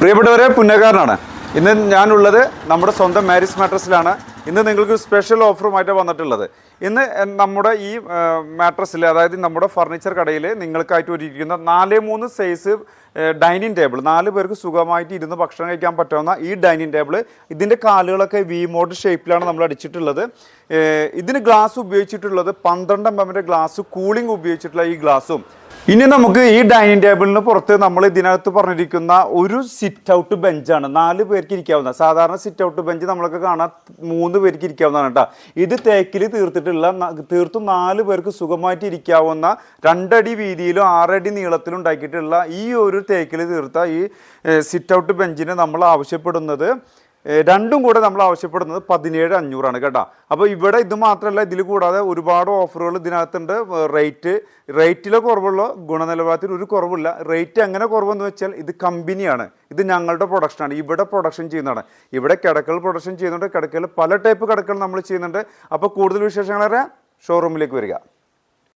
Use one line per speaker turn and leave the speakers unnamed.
പ്രിയപ്പെട്ടവരെ പുന്നക്കാരനാണ്. ഇന്ന് ഞാനുള്ളത് നമ്മുടെ സ്വന്തം മാരിസ് മാട്രസിലാണ്. ഇന്ന് നിങ്ങൾക്ക് സ്പെഷ്യൽ ഓഫറുമായിട്ട് വന്നിട്ടുള്ളത്. ഇന്ന് നമ്മുടെ ഈ മാട്രസിൽ അതായത് നമ്മുടെ ഫർണിച്ചർ കടയിൽ നിങ്ങൾക്കായിട്ട് ഒരുക്കിയിരിക്കുന്ന നാല് മൂന്ന് സൈസ് ഡൈനിങ് ടേബിൾ നാല് പേർക്ക് സുഖമായിട്ട് ഇരുന്ന് ഭക്ഷണം കഴിക്കാൻ പറ്റാവുന്ന ഈ ഡൈനിങ് ടേബിൾ ഇതിന്റെ കാലുകളൊക്കെ വി മോഡ് ഷേപ്പിലാണ് നമ്മൾ അടിച്ചിട്ടുള്ളത്. ഇതിന് ഗ്ലാസ് ഉപയോഗിച്ചിട്ടുള്ളത് പന്ത്രണ്ട് എം എമ്മിന്റെ ഗ്ലാസ് കൂളിംഗ് ഉപയോഗിച്ചിട്ടുള്ള ഈ ഗ്ലാസും ഇനി നമുക്ക് ഈ ഡൈനിങ് ടേബിളിന് പുറത്ത് നമ്മൾ ഇതിനകത്ത് പറഞ്ഞിരിക്കുന്ന ഒരു സിറ്റ് ഔട്ട് ബെഞ്ചാണ് നാല് പേർക്ക് ഇരിക്കാവുന്ന സാധാരണ സിറ്റ് ഔട്ട് ബെഞ്ച് നമ്മളൊക്കെ കാണാൻ മൂന്ന് പേർക്ക് ഇരിക്കാവുന്നതാണ് കേട്ടോ ഇത് തേക്കിൽ തീർത്തിട്ടുള്ള തീർത്തും നാല് പേർക്ക് സുഖമായിട്ട് ഇരിക്കാവുന്ന രണ്ടടി വീതിയിലും ആറടി നീളത്തിലും ഉണ്ടാക്കിയിട്ടുള്ള ഈ ഒരു തേക്കിൽ തീർത്ത ഈ സിറ്റ് ഔട്ട് ബെഞ്ചിന് നമ്മൾ ആവശ്യപ്പെടുന്നത് രണ്ടും കൂടെ നമ്മൾ ആവശ്യപ്പെടുന്നത് പതിനേഴ് അഞ്ഞൂറാണ് കേട്ടോ. അപ്പോൾ ഇവിടെ ഇത് മാത്രമല്ല ഇതിൽ കൂടാതെ ഒരുപാട് ഓഫറുകൾ ഇതിനകത്തുണ്ട്. റേറ്റ് റേറ്റിലെ കുറവുള്ള ഗുണനിലവാരത്തിൽ ഒരു കുറവില്ല. റേറ്റ് എങ്ങനെ കുറവെന്ന് വെച്ചാൽ ഇത് കമ്പനിയാണ്. ഇത് ഞങ്ങളുടെ പ്രൊഡക്ഷനാണ്. ഇവിടെ പ്രൊഡക്ഷൻ ചെയ്യുന്നതാണ്. ഇവിടെ കിടക്കൽ പ്രൊഡക്ഷൻ ചെയ്യുന്നുണ്ട്. കിടക്കൽ പല ടൈപ്പ് കിടക്കൽ നമ്മൾ ചെയ്യുന്നുണ്ട്. അപ്പോൾ കൂടുതൽ വിശേഷങ്ങളെ ഷോറൂമിലേക്ക് വരിക.